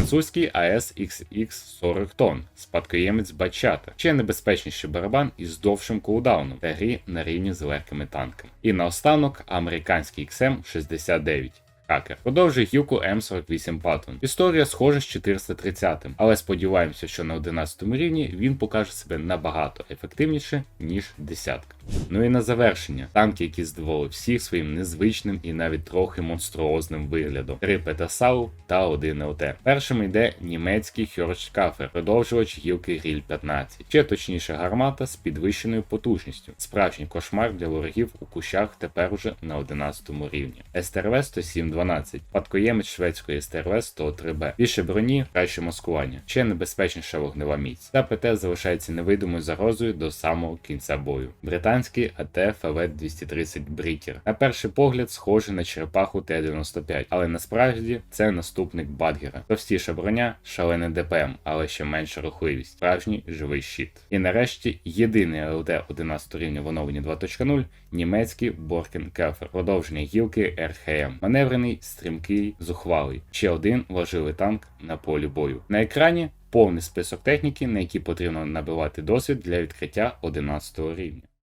Французький АС XX 40 тонн, спадкоємець Бачата, ще небезпечніший барабан із довшим кулдауном та грі на рівні з легкими танками. І наостанок американський XM69. Хакер продовжує гілку М48 Patton. Історія схожа з 430, але сподіваємося, що на 11 рівні він покаже себе набагато ефективніше, ніж десятка. Ну і на завершення, танки, які здивували всіх своїм незвичним і навіть трохи монструозним виглядом. Три Петасау та один ЛТ. Першим йде німецький Хьоршкафер, продовжувач гілки Гріль 15, ще точніше гармата з підвищеною потужністю. Справжній кошмар для ворогів у кущах тепер уже на 11 рівні. СТРВ 10712, спадкоємець шведської СТРВ 103Б. Більше броні, краще маскування, ще небезпечніша вогнева міць. Та ПТ залишається невидимою загрозою до самого кінця бою. Британський АТ ФВ 230 Брікер. На перший погляд схожий на черепаху Т-95, але насправді це наступник Бадгера. Товстіша броня, шалений ДПМ, але ще менша рухливість. Справжній живий щит. І нарешті єдиний ЛД 11 рівня в оновленні 2.0 німецький Боркен Кефер, продовження гілки РХМ. Маневрений, стрімкий, зухвалий. Ще один важливий танк на полі бою. На екрані повний список техніки, на які потрібно набивати досвід для відкриття 11 рівня.